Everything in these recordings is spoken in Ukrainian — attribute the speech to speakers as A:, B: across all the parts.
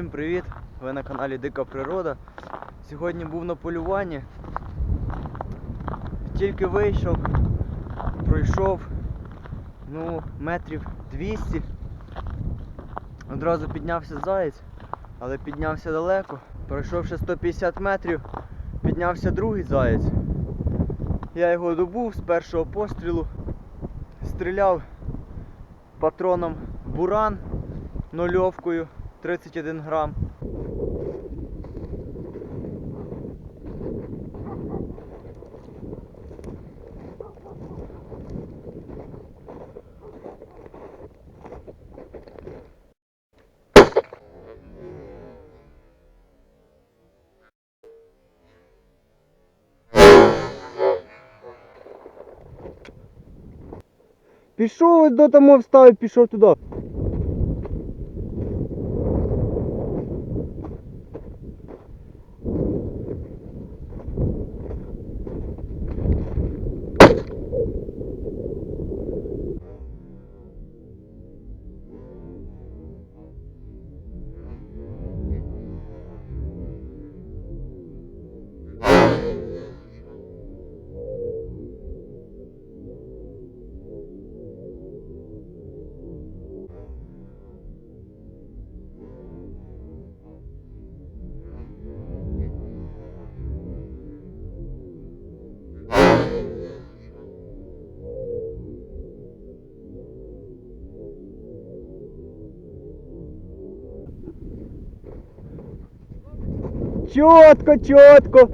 A: Всім привіт! Ви на каналі Дика Природа. Сьогодні був на полюванні. Тільки вийшов, пройшов ну, метрів 200. Одразу піднявся заєць, але піднявся далеко. Пройшовши 150 метрів, піднявся другий заєць. Я його добув з першого пострілу, стріляв патроном буран нульовкою 31 грам. Пішов до тому вставив, пішов туди. Чітко, чітко.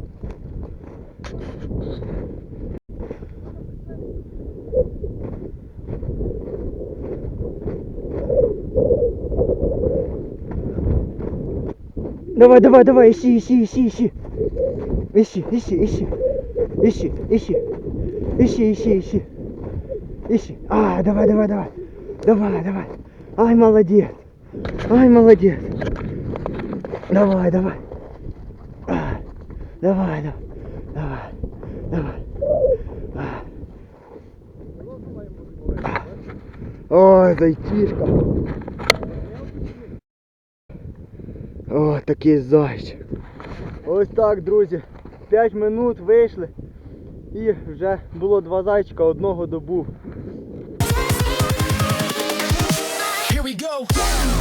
A: Давай, давай, давай, ищи, ищи, ищи, ищи. Ищи, ищи, ищи. Ищи, ищи. Ищи, ищи, ищи. Ищи. А, давай, давай, давай. Давай, давай. Ай, молодец. Ай, молодец. Давай, давай. Давай, давай. Давай. Давай. Ой, зайчишка. О, такий зайчик. Ось так, друзі. 5 минут вийшли. І вже було два зайчика, одного добув.
B: Here we go.